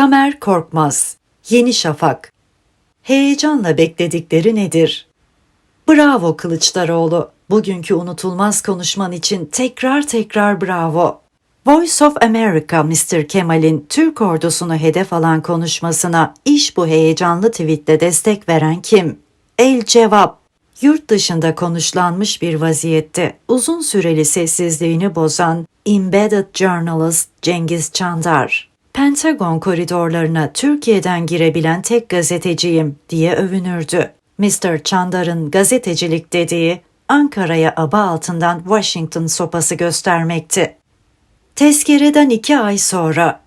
Tamer Korkmaz, Yeni Şafak. Heyecanla bekledikleri nedir? Bravo Kılıçdaroğlu. Bugünkü unutulmaz konuşman için tekrar tekrar bravo. Voice of America Mr. Kemal'in Türk ordusunu hedef alan konuşmasına iş bu heyecanlı tweetle destek veren kim? El cevap. Yurt dışında konuşlanmış bir vaziyette uzun süreli sessizliğini bozan Embedded Journalist Cengiz Çandar. Pentagon koridorlarına Türkiye'den girebilen tek gazeteciyim diye övünürdü. Mr. Chandar'ın gazetecilik dediği Ankara'ya aba altından Washington sopası göstermekti. Tezkereden iki ay sonra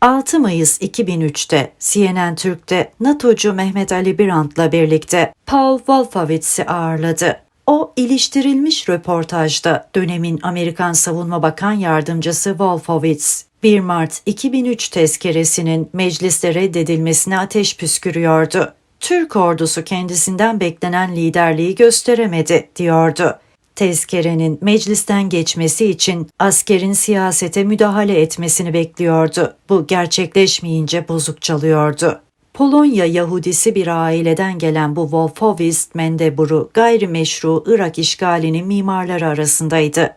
6 Mayıs 2003'te CNN Türk'te NATO'cu Mehmet Ali Birant'la birlikte Paul Wolfowitz'i ağırladı. O iliştirilmiş röportajda dönemin Amerikan Savunma Bakan Yardımcısı Wolfowitz 1 Mart 2003 tezkeresinin mecliste reddedilmesine ateş püskürüyordu. Türk ordusu kendisinden beklenen liderliği gösteremedi diyordu. Tezkerenin meclisten geçmesi için askerin siyasete müdahale etmesini bekliyordu. Bu gerçekleşmeyince bozuk çalıyordu. Polonya Yahudisi bir aileden gelen bu Wolfowitz mendeburu gayrimeşru Irak işgalinin mimarları arasındaydı.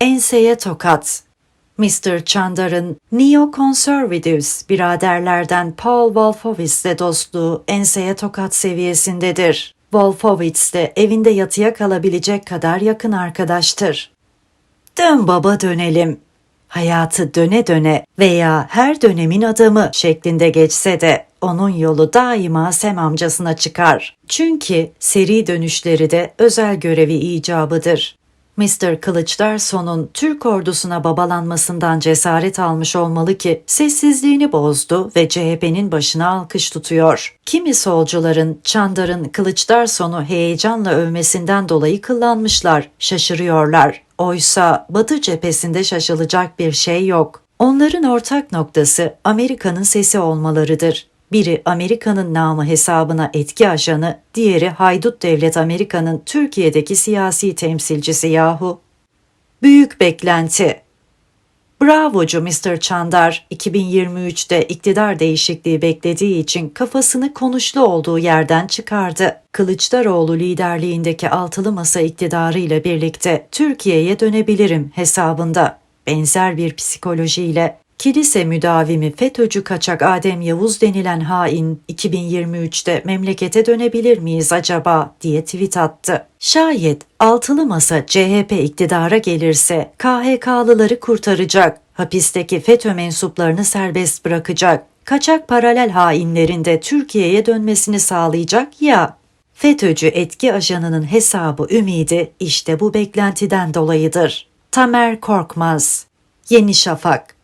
Enseye tokat. Mr. Chandar'ın Neo-Conservatives biraderlerden Paul Wolfowitz'le dostluğu enseye tokat seviyesindedir. Wolfowitz de evinde yatıya kalabilecek kadar yakın arkadaştır. Dön baba dönelim. Hayatı döne döne veya her dönemin adamı şeklinde geçse de onun yolu daima Sem amcasına çıkar. Çünkü seri dönüşleri de özel görevi icabıdır. Mr. Kılıçdarson'un Türk ordusuna babalanmasından cesaret almış olmalı ki sessizliğini bozdu ve CHP'nin başına alkış tutuyor. Kimi solcuların Çandar'ın Kılıçdarson'u heyecanla övmesinden dolayı kıllanmışlar, şaşırıyorlar. Oysa Batı cephesinde şaşılacak bir şey yok. Onların ortak noktası Amerika'nın sesi olmalarıdır. Biri Amerika'nın namı hesabına etki ajanı, diğeri haydut devlet Amerika'nın Türkiye'deki siyasi temsilcisi yahu. Büyük beklenti. Bravocu Mr. Çandar 2023'te iktidar değişikliği beklediği için kafasını konuşlu olduğu yerden çıkardı. Kılıçdaroğlu liderliğindeki altılı masa iktidarı ile birlikte Türkiye'ye dönebilirim hesabında. Benzer bir psikolojiyle Kilise müdavimi FETÖ'cü kaçak Adem Yavuz denilen hain 2023'te memlekete dönebilir miyiz acaba diye tweet attı. Şayet altılı masa CHP iktidara gelirse KHK'lıları kurtaracak, hapisteki FETÖ mensuplarını serbest bırakacak, kaçak paralel hainlerin de Türkiye'ye dönmesini sağlayacak ya FETÖ'cü etki ajanının hesabı ümidi işte bu beklentiden dolayıdır. Tamer Korkmaz Yeni Şafak